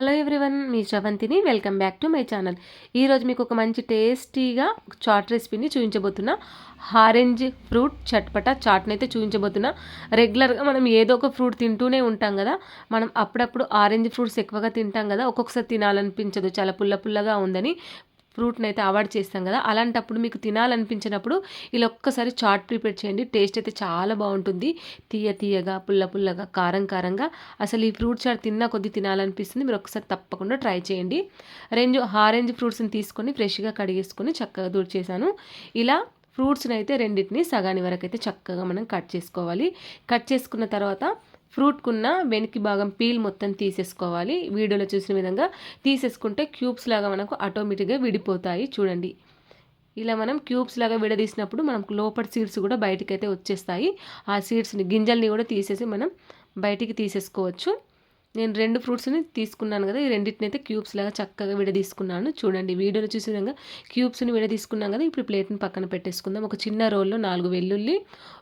Hello everyone మీ శ్రవంతిని. Welcome back to my channel. ఈరోజు మీకు ఒక మంచి టేస్టీగా చాట్ రెసిపీని చూపించబోతున్నా. ఆరెంజ్ ఫ్రూట్ చట్పట చాట్ని అయితే చూపించబోతున్నా. రెగ్యులర్గా మనం ఏదో ఒక ఫ్రూట్ తింటూనే ఉంటాం కదా. మనం అప్పుడప్పుడు ఆరెంజ్ ఫ్రూట్స్ ఎక్కువగా తింటాం కదా. ఒక్కొక్కసారి తినాలనిపించదు. చాలా పుల్ల పుల్లగా ఉందని. ఫ్రూట్ని అయితే అవాయిడ్ చేస్తాం కదా అలాంటప్పుడు మీకు తినాలనిపించినప్పుడు ఇలా ఒక్కసారి చాట్ ప్రిపేర్ చేయండి టేస్ట్ అయితే చాలా బాగుంటుంది. తీయ తీయగా పుల్ల పుల్లగా కారం కారంగా. అసలు ఈ ఫ్రూట్ చాట్ తిన్నా కొద్ది తినాలనిపిస్తుంది మీరు ఒకసారి తప్పకుండా ట్రై చేయండి. రెండు ఆరెంజ్ ఫ్రూట్స్ని తీసుకొని ఫ్రెష్గా కడిగేసుకొని చక్కగా దూర్ చేశాను ఇలా ఫ్రూట్స్ని అయితే రెండింటిని సగాని వరకు అయితే చక్కగా మనం కట్ చేసుకోవాలి. కట్ చేసుకున్న తర్వాత ఫ్రూట్కున్న వెనక్కి భాగం పీల్ మొత్తం తీసేసుకోవాలి. వీడియోలో చూసిన విధంగా తీసేసుకుంటే క్యూబ్స్ లాగా మనకు ఆటోమేటిక్గా విడిపోతాయి. చూడండి. ఇలా మనం క్యూబ్స్ లాగా విడదీసినప్పుడు మనకు లోపల సీడ్స్ కూడా బయటకైతే వచ్చేస్తాయి. ఆ సీడ్స్ని గింజల్ని కూడా తీసేసి మనం బయటికి తీసేసుకోవచ్చు. నేను రెండు ఫ్రూట్స్ని తీసుకున్నాను కదా ఈ రెండింటిని అయితే క్యూబ్స్ లాగా చక్కగా విడదీసుకున్నాను. చూడండి వీడియోలో చూసే విధంగా క్యూబ్స్ని విడదీసుకున్నాం కదా ఇప్పుడు ప్లేట్ని పక్కన పెట్టేసుకుందాం. ఒక చిన్న రోల్లో నాలుగు వెల్లుల్లి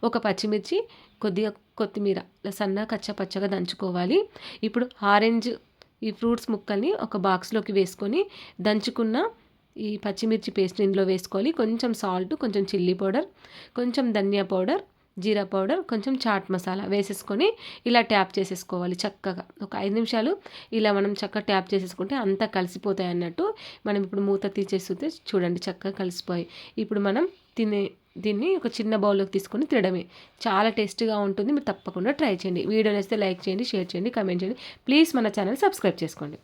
ఒక పచ్చిమిర్చి కొద్దిగా కొత్తిమీర సన్న కచ్చ పచ్చగా దంచుకోవాలి. ఇప్పుడు ఆరెంజ్ ఈ ఫ్రూట్స్ ముక్కల్ని ఒక బాక్స్లోకి వేసుకొని దంచుకున్న ఈ పచ్చిమిర్చి పేస్ట్ ఇందులో వేసుకోవాలి. కొంచెం సాల్ట్ కొంచెం చిల్లీ పౌడర్ కొంచెం ధనియా పౌడర్ జీరా పౌడర్ కొంచెం చాట్ మసాలా వేసేసుకొని ఇలా ట్యాప్ చేసేసుకోవాలి చక్కగా. ఒక ఐదు నిమిషాలు ఇలా మనం చక్కగా ట్యాప్ చేసేసుకుంటే అంతా కలిసిపోతాయి అన్నట్టు మనం ఇప్పుడు మూత తీసేస్తుంటే చూడండి చక్కగా కలిసిపోయి. ఇప్పుడు మనం తినే దీన్ని ఒక చిన్న బౌల్లోకి తీసుకొని తినడమే. చాలా టేస్టీగా ఉంటుంది. మీరు తప్పకుండా ట్రై చేయండి. వీడియో నచ్చితే లైక్ చేయండి షేర్ చేయండి కమెంట్ చేయండి. ప్లీజ్ మన ఛానల్ సబ్స్క్రైబ్ చేసుకోండి.